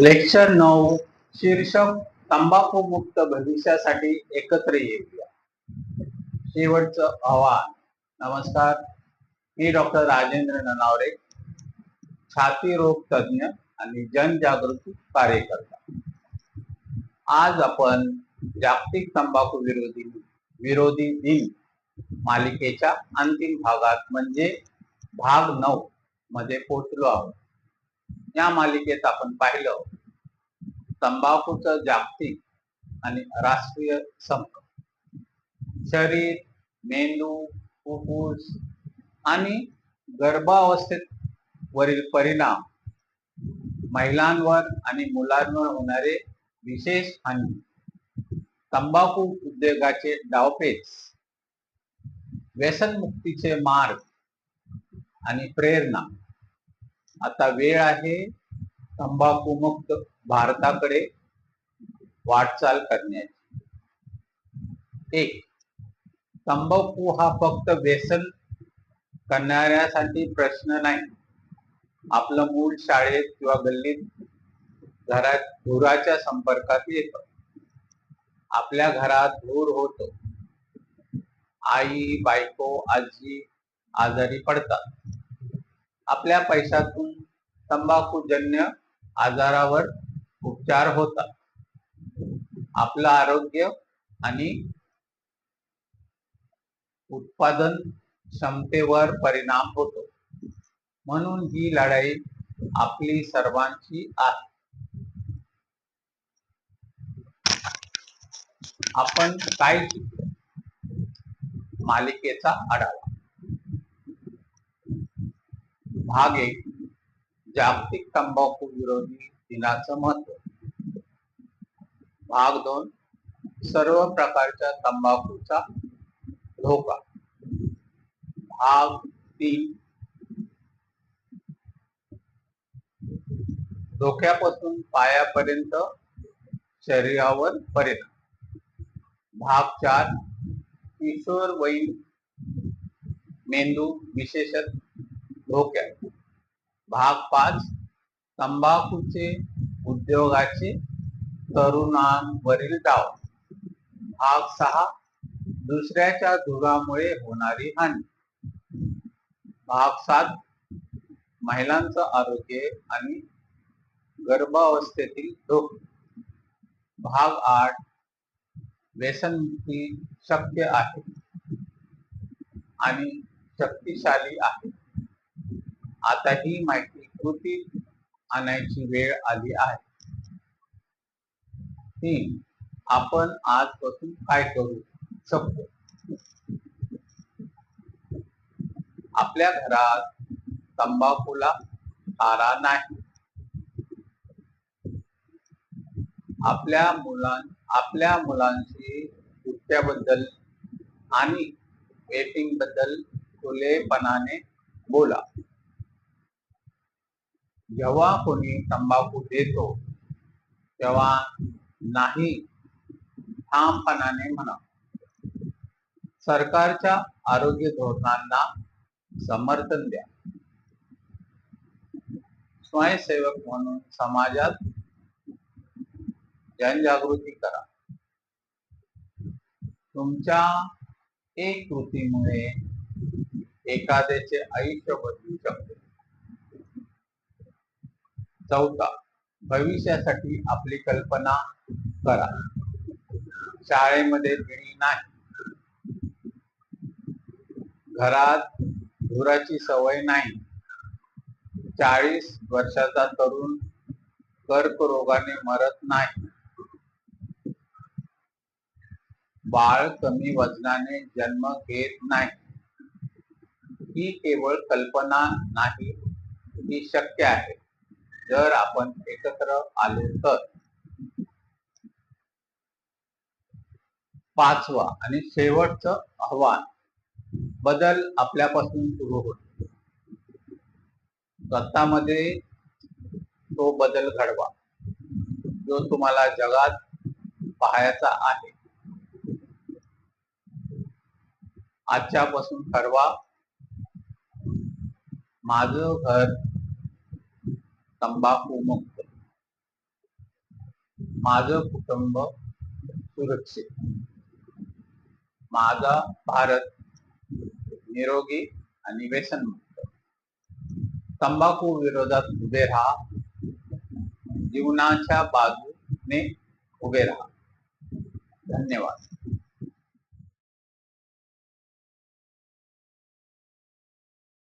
Lecture नऊ शीर्षक तंबाखू मुक्त भविष्यासाठी एकत्र येऊया. शेवटचं आव्हान. नमस्कार. मी डॉक्टर राजेंद्र ननावरे छाती रोग तज्ञ आणि जनजागृती कार्यकर्ता. आज आपण जागतिक तंबाखू विरोधी विरोधी दिन मालिकेच्या अंतिम भागात म्हणजे भाग नऊ मध्ये पोहोचलो आहोत. या मालिकेत आपण पाहिलं तंबाखूचं जागतिक आणि राष्ट्रीय संप. शरीर मेंदू फुफ्फुस आणि गर्भावस्थेत वरील परिणाम महिलांवर आणि मुलांवर होणारे विशेष हानी तंबाखू उद्योगाचे डावपेच व्यसनमुक्तीचे मार्ग आणि प्रेरणा. आता वेळ आहे. तंबाखू मुक्त भारताकडे वाटचाल करण्याची. एक तंबाखू हा फक्त व्यसन करणाऱ्यासाठी प्रश्न नाही. आपलं मूल शाळेत किंवा गल्लीत घरात धुराच्या संपर्कात येत. आपल्या घरात धूर होतो. आई बायको आजी आजारी पडतात. आपल्या पैशातून तंबाखूजन्य आजारावर उपचार होतात. आपलं आरोग्य आणि उत्पादन क्षमतेवर परिणाम होतो. म्हणून ही लढाई आपली सर्वांची आहे. आपण काय मालिकेचा आढावा. भाग एक जागतिक तंबाखू विरोधी दिनाचं महत्त्व भाग दोन सर्व प्रकारच्या तंबाखूचा धोका. भाग तीन धोक्यापासून पायापर्यंत शरीरावर परिणाम. भाग चार किशोर वैन मेंदू विशेषत धोक्यात भाग पाच तंबाखूचे उद्योगाचे तरुणांवरील डाव. भाग सहा दुसऱ्याच्या धुरामुळे होणारी हानी. भाग सात महिलांचं आरोग्य आणि गर्भावस्थेतील धोके. भाग आठ व्यसनमुक्ती शक्य आहे आणि शक्तिशाली आहे. आता ही माहिती कृतीत आणायची वेळ आली आहे. तीन आपण आजपासून काय करू शकतो? आपल्या घरात तंबाखूला तारा नाही. आपल्या मुलां आपल्या मुलांशी नृत्याबद्दल आणि वेटिंगबद्दल खुलेपणाने बोला. जेव्हा कोणी तंबाखू देतो तेव्हा नाही ठामपणाने म्हणा. सरकारच्या आरोग्य धोरणांना समर्थन द्या. स्वयंसेवक म्हणून समाजात जनजागृती करा. तुमच्या एक कृतीमुळे एखाद्याचे आयुष्य बदलू शकते. चौथा भविष्यासाठी आपली कल्पना करा. शाळेमध्ये बिडी नाही. घरात धुराची सवय नाही. चाळीस वर्षाचा तरुण कर्करोगाने मरत नाही. बाळ कमी वजनाने जन्म घेत नाही. ही केवळ कल्पना नाही ही शक्य आहे. जर आपण एकत्र आलो तर पाचवा आणि शेवटचं आव्हान बदल आपल्यापासून सुरू होतो. स्वतःमध्ये तो बदल घडवा. जो तुम्हाला जगात पाहायचा आहे. आजच्यापासून ठरवा. माझं घर तंबाखू मुक्त. माझं कुटुंब सुरक्षित. माझा भारत निरोगी आणि व्यसनमुक्त. तंबाखू विरोधात उभे राहा. जीवनाच्या बाजूने उभे राहा. धन्यवाद.